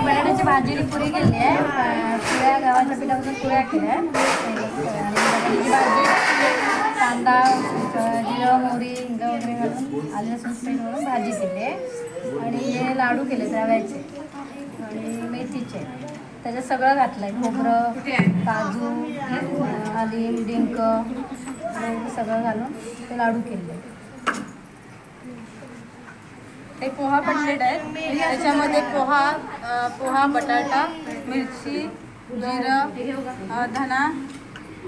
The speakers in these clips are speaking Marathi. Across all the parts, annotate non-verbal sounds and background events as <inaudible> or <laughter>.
बटाट्याची भाजी पुरी केली आहे अं, पुऱ्या गव्हाच्या पिठापासून पुऱ्या केल्या बटाट्याची भाजी कांदा जिरं मोहरी हिंग वगैरे घालून आले लसूण पेस्ट घालून भाजी केली आहे आणि हे लाडू केले रव्याचे आणि मेथीचे त्याच्यात सगळं घातलं आहे खोबरं काजू आलिम आलीम डिंक हे सगळं घालून ते लाडू केले हे पोहा पटलेट आहेत त्याच्यामध्ये पोहा पोहा बटाटा मिरची जिरं धना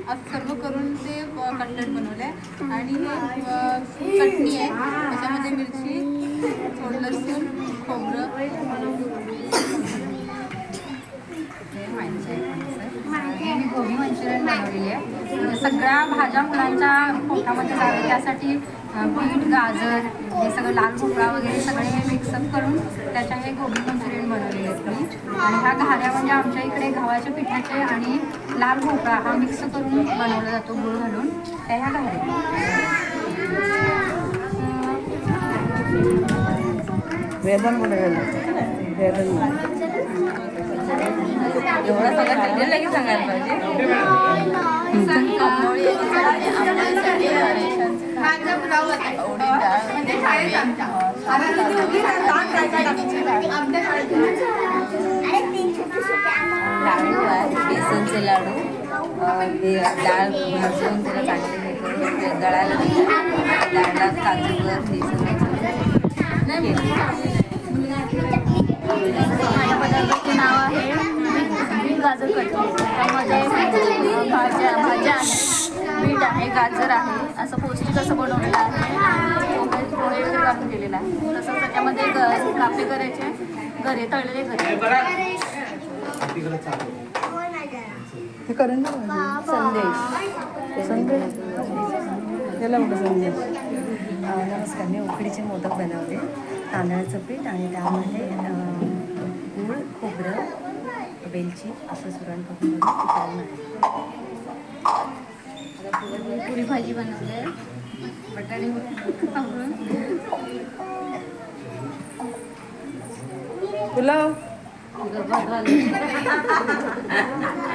असं सर्व करून ते कटलेट बनवले आहे. आणि हे चटणी आहे. त्याच्यामध्ये मिरची थोडं लसूण खोबरं. आणि गोबी मंचुरियन बनवलेली आहे. सगळ्या भाज्या मुलांच्या पोटामध्ये जावे. त्यासाठी बीट गाजर हे सगळं लाल भोपळा वगैरे सगळे हे मिक्सअप करून त्याच्या हे गोबी मंचुरियन बनवलेले आहेत मी. आणि ह्या घाऱ्या म्हणजे आमच्या इकडे गव्हाच्या पिठाचे आणि लाल भोपळा हा मिक्स करून बनवला जातो गुळ घालून. त्या ह्या घाऱ्या. वेदन वेदन. एवढं सगळं ठेवलेलं की सांगायला पाहिजे. बेसनचे लाडू डाळ भाजून त्याला चांगले दळायला डाळला बेसन. बीट गाजर त्यामध्ये भाज्या भाज्या आहे. बीट आहे गाजर आहे. असं पौष्टिक असं बनवलेलं आहे. पोहे वगैरे घालून केलेलं आहे. तसंच त्याच्यामध्ये ग कापे करायचे. घरे तळलेले घरे. हे करून संदेश. संदेश. त्याला कुठं संदेश. नमस्कार. मी उकडीचे मोदक बनवले तांदळाचं पीठ आणि त्यामध्ये गूळ खोबरं वेलची असं सुरण करून आहे पुरी भाजी बनवली आहे बटाटे पुलाव. <laughs>